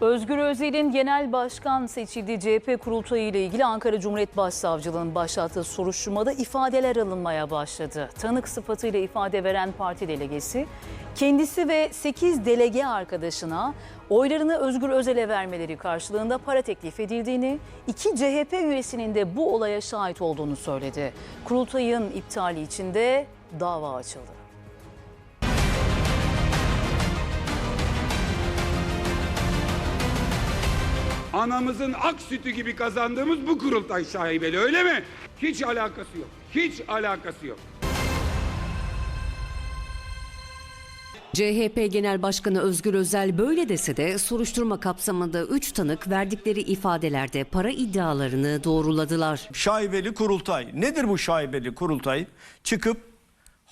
Özgür Özel'in genel başkan seçildiği CHP kurultayı ile ilgili Ankara Cumhuriyet Başsavcılığı'nın başlattığı soruşturmada ifadeler alınmaya başladı. Tanık sıfatıyla ifade veren parti delegesi kendisi ve 8 delege arkadaşına oylarını Özgür Özel'e vermeleri karşılığında para teklif edildiğini, iki CHP üyesinin de bu olaya şahit olduğunu söyledi. Kurultayın iptali için de dava açıldı. Anamızın ak sütü gibi kazandığımız bu kurultay şaibeli öyle mi? Hiç alakası yok. Hiç alakası yok. CHP Genel Başkanı Özgür Özel böyle dese de soruşturma kapsamında 3 tanık verdikleri ifadelerde para iddialarını doğruladılar. şaibeli kurultay. Nedir bu şaibeli kurultay? Çıkıp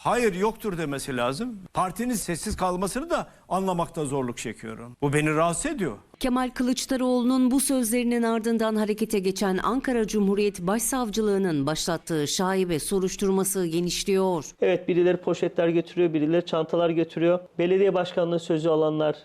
hayır yoktur demesi lazım. Partinin sessiz kalmasını da anlamakta zorluk çekiyorum. Bu beni rahatsız ediyor. Kemal Kılıçdaroğlu'nun bu sözlerinin ardından harekete geçen Ankara Cumhuriyet Başsavcılığı'nın başlattığı şaibe soruşturması genişliyor. Evet birileri poşetler götürüyor, birileri çantalar götürüyor. Belediye başkanlığı sözü alanlar,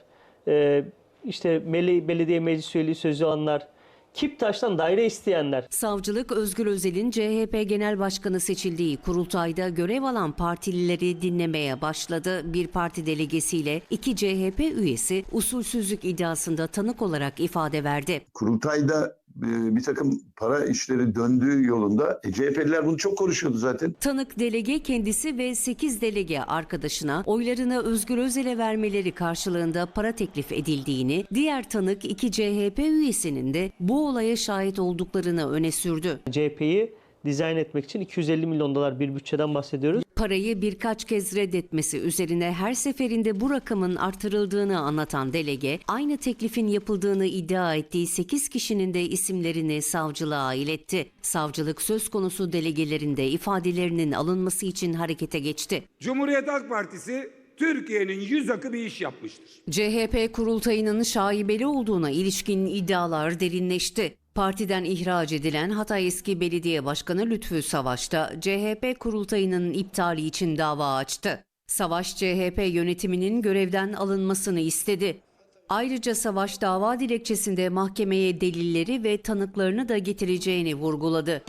e, işte belediye meclis üyeliği sözü alanlar, Kiptaş'tan daire isteyenler. Savcılık Özgür Özel'in CHP Genel Başkanı seçildiği kurultayda görev alan partilileri dinlemeye başladı. Bir parti delegesiyle iki CHP üyesi usulsüzlük iddiasında tanık olarak ifade verdi. kurultayda bir takım para işleri döndüğü yolunda e, CHP'liler bunu çok konuşuyordu zaten. Tanık delege kendisi ve 8 delege arkadaşına oylarını Özgür Özel'e vermeleri karşılığında para teklif edildiğini, diğer tanık iki CHP üyesinin de bu olaya şahit olduklarını öne sürdü. CHP'yi dizayn etmek için 250 milyon dolar bir bütçeden bahsediyoruz. Parayı birkaç kez reddetmesi üzerine her seferinde bu rakamın artırıldığını anlatan delege, aynı teklifin yapıldığını iddia ettiği 8 kişinin de isimlerini savcılığa iletti. Savcılık söz konusu delegelerin de ifadelerinin alınması için harekete geçti. Cumhuriyet Halk Partisi Türkiye'nin yüz akı bir iş yapmıştır. CHP kurultayının şaibeli olduğuna ilişkin iddialar derinleşti. Partiden ihraç edilen Hatay eski belediye başkanı Lütfü Savaş da CHP kurultayının iptali için dava açtı. Savaş CHP yönetiminin görevden alınmasını istedi. Ayrıca Savaş dava dilekçesinde mahkemeye delilleri ve tanıklarını da getireceğini vurguladı.